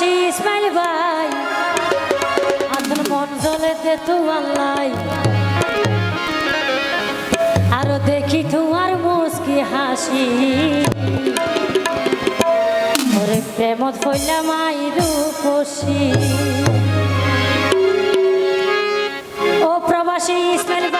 প্রবাসী ইসমাইল ভাই। আতন মন জলে দে লাই আরও দেখি তোমার মুস্কি হাসি। ওরে প্রেমত ফইলা মাই রূপসী। ও প্রবাসী ইসমাইল ভাই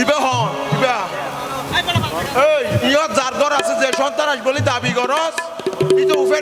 ইবে ইয়ত যার ঘর আছে যে সন্তান বলি দাবি করস ই তো উফে